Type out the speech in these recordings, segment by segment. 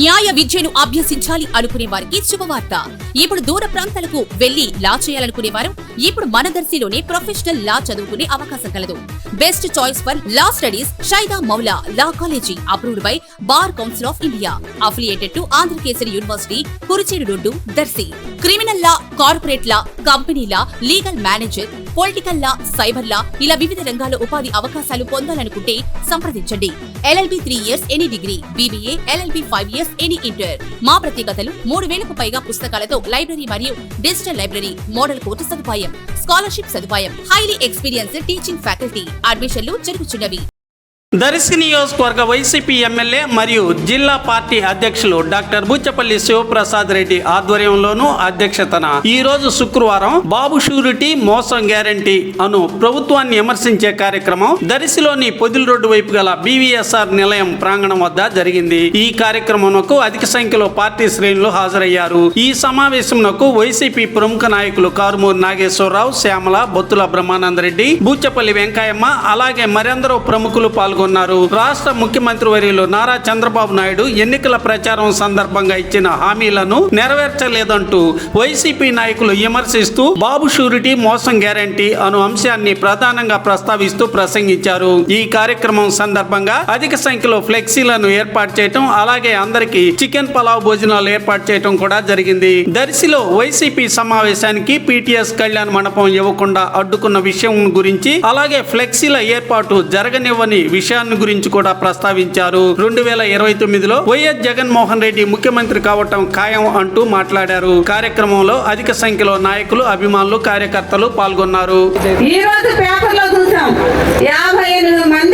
న్యాయ విద్యను అభ్యసించాలి అనుకునే వారికి శుభవార్త. ఇప్పుడు దూర ప్రాంతాలకు వెళ్ళి లా చేయాలనుకునే వారు ఇప్పుడు మన దర్శిలోనే ప్రొఫెషనల్ లా చదువుకునే అవకాశం కలదు. Best choice for law studies Shaida Moula law college approved by bar council of India affiliated to Andhrakesari university Kurichedu road Darsi. Criminal law corporate law company law legal manager political law cyber law ఇలా వివిధ రంగాల్లో ఉపాధి అవకాశాలు పొందాలనుకుంటే సంప్రదించండి. LLB three years any degree BBA LLB five years any inter మా ప్రత్యేకతలు మూడు వేలకు పైగా పుస్తకాలతో లైబ్రరీ మరియు డిజిటల్ లైబ్రరీ మోడల్ కోర్టు సదుపాయం స్కాలర్షిప్ సదుపాయం హైలీ ఎక్స్పీరియన్స్డ్ టీచింగ్ ఫ్యాకల్టీ అడ్మిషన్లు జరుగుతున్నవి దర్శి నియోజకవర్గ వైసీపీ ఎమ్మెల్యే మరియు జిల్లా పార్టీ అధ్యక్షులు డాక్టర్ బుచ్చపల్లి శివప్రసాద్ రెడ్డి ఆధ్వర్యంలోను అధ్యక్షతన ఈ రోజు శుక్రవారం బాబు షూరిటీ మోసం గ్యారంటీ అను ప్రభుత్వాన్ని విమర్శించే కార్యక్రమం దర్శిలోని పొదిలి రోడ్డు వైపు గల బీవీఎస్ఆర్ నిలయం ప్రాంగణం వద్ద జరిగింది. ఈ కార్యక్రమంకు అధిక సంఖ్యలో పార్టీ శ్రేణులు హాజరయ్యారు. ఈ సమావేశంకు వైసీపీ ప్రముఖ నాయకులు కారుమూరి నాగేశ్వరరావు శ్యామల బొత్తుల బ్రహ్మానందరెడ్డి బూచపల్లి వెంకయ్యమ్మ అలాగే మరెందరో ప్రముఖులు పాల్గొన్నారు. రాష్ట్ర ముఖ్యమంత్రి వర్యులు నారా చంద్రబాబు నాయుడు ఎన్నికల ప్రచారం సందర్భంగా ఇచ్చిన హామీలను నెరవేర్చలేదంటూ వైసీపీ నాయకులు విమర్శిస్తూ బాబు షూరిటీ మోసం గ్యారంటీ అను అంశాన్ని ప్రధానంగా ప్రస్తావిస్తూ ప్రసంగించారు. ఈ కార్యక్రమం సందర్భంగా అధిక సంఖ్యలో ఫ్లెక్సీలను ఏర్పాటు చేయటం అలాగే అందరికీ చికెన్ పలావ్ భోజనాలు ఏర్పాటు చేయటం కూడా జరిగింది. దర్శిలో వైసీపీ సమావేశానికి పిటిఎస్ కళ్యాణ్ మండపం ఇవ్వకుండా అడ్డుకున్న విషయం గురించి అలాగే ఫ్లెక్సీల ఏర్పాటు జరగనివ్వని విషయం విషయాన్ని గురించి కూడా ప్రస్తావించారు. రెండు వేల ఇరవై తొమ్మిదిలో వైఎస్ జగన్మోహన్ రెడ్డి ముఖ్యమంత్రి కావటం ఖాయం అంటూ మాట్లాడారు. కార్యక్రమంలో అధిక సంఖ్యలో నాయకులు అభిమానులు కార్యకర్తలు పాల్గొన్నారు. ఈ రోజు పేపర్లో చూసాం. యాభై ఎనిమిది మంది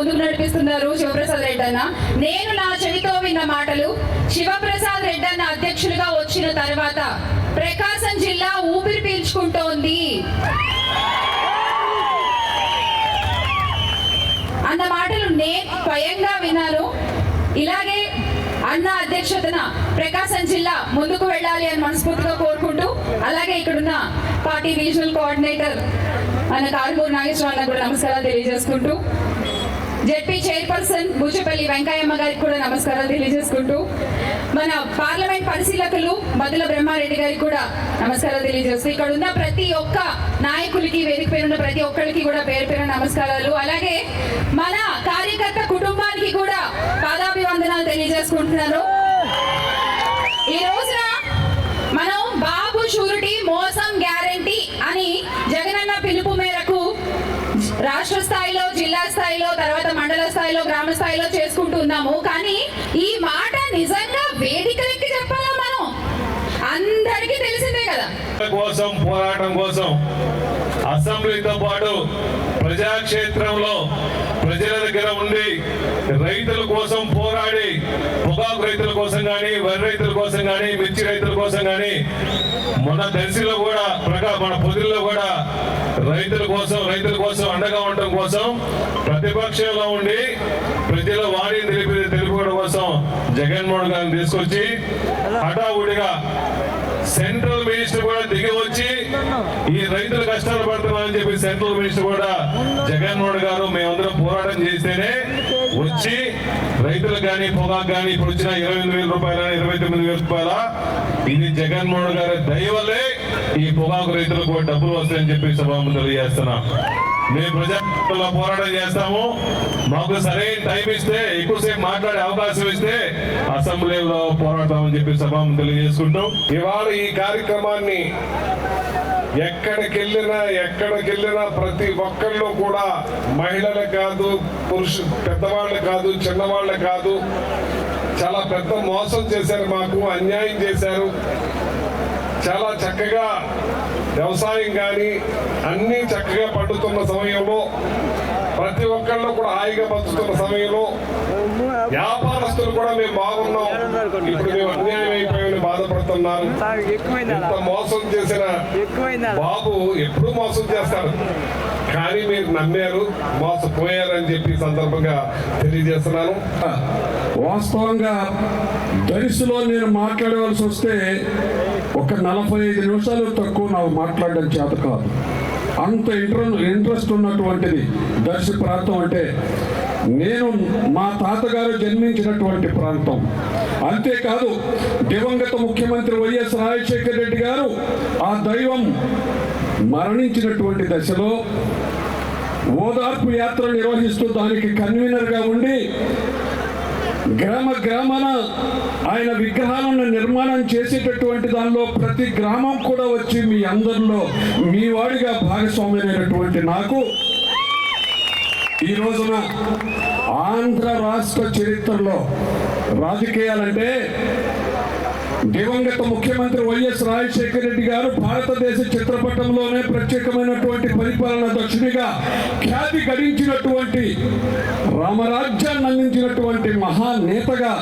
ముందుకు నడిపిస్తున్నారు శివప్రసాద్ రెడ్డి అన్న నేను నా చెవితో విన్న మాటలు శివప్రసాద్ రెడ్డి అన్న అధ్యక్షులుగా వచ్చిన తర్వాత ప్రకాశం జిల్లా ఊపిరి పీల్చుకుంటోంది. అన్న మాటలు నేను స్వయంగా విన్నాను. ఇలాగే అన్న అధ్యక్షతన ప్రకాశం జిల్లా ముందుకు వెళ్ళాలి అని మనస్ఫూర్తిగా కోరుకుంటూ అలాగే ఇక్కడున్న పార్టీ రీజనల్ కోఆర్డినేటర్ అన్న కారుమూరు నాగేశ్వర కూడా నమస్కారాలు తెలియజేసుకుంటూ జెడ్పీ చైర్పర్సన్ బూచపల్లి వెంకయ్యమ్మ గారికి కూడా నమస్కారాలు తెలియజేసుకుంటూ మన పార్లమెంట్ పరిశీలకులు మధుల బ్రహ్మారెడ్డి గారికి కూడా నమస్కారాలు తెలియజేస్తూ ఇక్కడ ఉన్న ప్రతి ఒక్క నాయకులకి వేదిక పేరు ఉన్న ప్రతి ఒక్కరికి కూడా పేరు పేరు నమస్కారాలు. అలాగే మన కార్యకర్త కుటుంబానికి కూడా పాదాభివందనాలు తెలియజేసుకుంటున్నాను. స్థాయిలో చేసుకుంటున్నాము. కానీ ఈ మాట నిజంగా వేదికలకి చెప్పాలా మనం? అందరికీ తెలిసిందే కదా. కోసం పోరాటం కోసం అసెంబ్లీతో పాటు ప్రజాక్షేత్రంలో ప్రజల దగ్గర ఉండి రైతుల కోసం పోరాడి పొగాకు రైతుల కోసం కానీ వరి రైతుల కోసం కానీ మిర్చి రైతుల కోసం కానీ మన దర్శిలో కూడా ప్రకా మన పొదిల్లో కూడా రైతుల కోసం రైతుల కోసం అండగా ఉండటం కోసం ప్రతిపక్షంలో ఉండి ప్రజల వాణి తెలిపి తెలుపుకోవడం కోసం జగన్మోహన్ గారిని తీసుకొచ్చి హఠావుడిగా సెంట్రల్ మినిస్టర్ కూడా దిగి వచ్చి ఈ రైతులు కష్టాలు పడుతున్నారని చెప్పి సెంట్రల్ మినిస్టర్ కూడా జగన్మోహన్ గారు మేమందరం పోరాటం చేస్తేనే వచ్చి రైతులకు కానీ పొగాకు కానీ ఇప్పుడు వచ్చిన ఇరవై ఎనిమిది వేల రూపాయల ఇరవై తొమ్మిది వేల రూపాయల ఇది జగన్మోహన్ గారి దయ వల్లే ఈ పొగాకు రైతులకు డబ్బులు వస్తాయని చెప్పి సభాము తెలియజేస్తున్నాం. మేము ప్రజాలో పోరాటం చేస్తాము. మాకు సరైన టైం ఇస్తే ఎక్కువసేపు మాట్లాడే అవకాశం ఇస్తే అసెంబ్లీలో పోరాటం అని చెప్పి సభాము తెలియజేసుకుంటూ ఇవాళ ఈ కార్యక్రమాన్ని ఎక్కడికెళ్ళినా ఎక్కడికెళ్ళినా ప్రతి ఒక్కళ్ళు కూడా మహిళలు కాదు పురుషు పెద్దవాళ్ళు కాదు చిన్నవాళ్ళు కాదు చాలా పెద్ద మోసం చేశారు మాకు అన్యాయం చేశారు. చాలా చక్కగా వ్యవసాయం కానీ అన్నీ చక్కగా పండుతున్న సమయంలో ప్రతి ఒక్కళ్ళు కూడా హాయిగా బతుకుతున్న సమయంలో వ్యాపారస్తులు కూడా మేము బాగున్నాం. ఇప్పుడు మేము అన్యాయం అయిపోయామని బాధపడుతున్నారు. ఎంత మోసం చేసిన బాబు ఎప్పుడు మోసం చేస్తారు కానీ మీరు నమ్మారు మోసపోయారని చెప్పి సందర్భంగా తెలియజేస్తున్నాను. వాస్తవంగా దరిసులో నేను మాట్లాడవలసి వస్తే ఒక నలభై ఐదు నిమిషాలు తక్కువ నాకు మాట్లాడడం చేత కాదు. అంత ఇంట్ర ఇంట్రెస్ట్ ఉన్నటువంటిది దర్శి ప్రాంతం అంటే నేను మా తాతగారు జన్మించినటువంటి ప్రాంతం. అంతేకాదు దివంగత ముఖ్యమంత్రి వైఎస్ రాజశేఖర రెడ్డి గారు ఆ దైవం మరణించినటువంటి దశలో ఓదార్పు యాత్ర నిర్వహిస్తూ దానికి కన్వీనర్గా ఉండి గ్రామ గ్రామాన ఆయన విగ్రహాలను నిర్మాణం చేసేటటువంటి దానిలో ప్రతి గ్రామం కూడా వచ్చి మీ అందరిలో మీ వాడిగా భాగస్వామ్యమైనటువంటి నాకు ఈ రోజున ఆంధ్ర రాష్ట్ర చరిత్రలో రాజకీయాలంటే దివంగత ముఖ్యమంత్రి వైఎస్ రాజశేఖర రెడ్డి గారు భారతదేశ చిత్రపటంలోనే ప్రత్యేకమైనటువంటి పరిపాలన దక్షునిగా ఖ్యాతి గడించినటువంటి రామరాజ్యాన్ని అందించినటువంటి మహానేతగా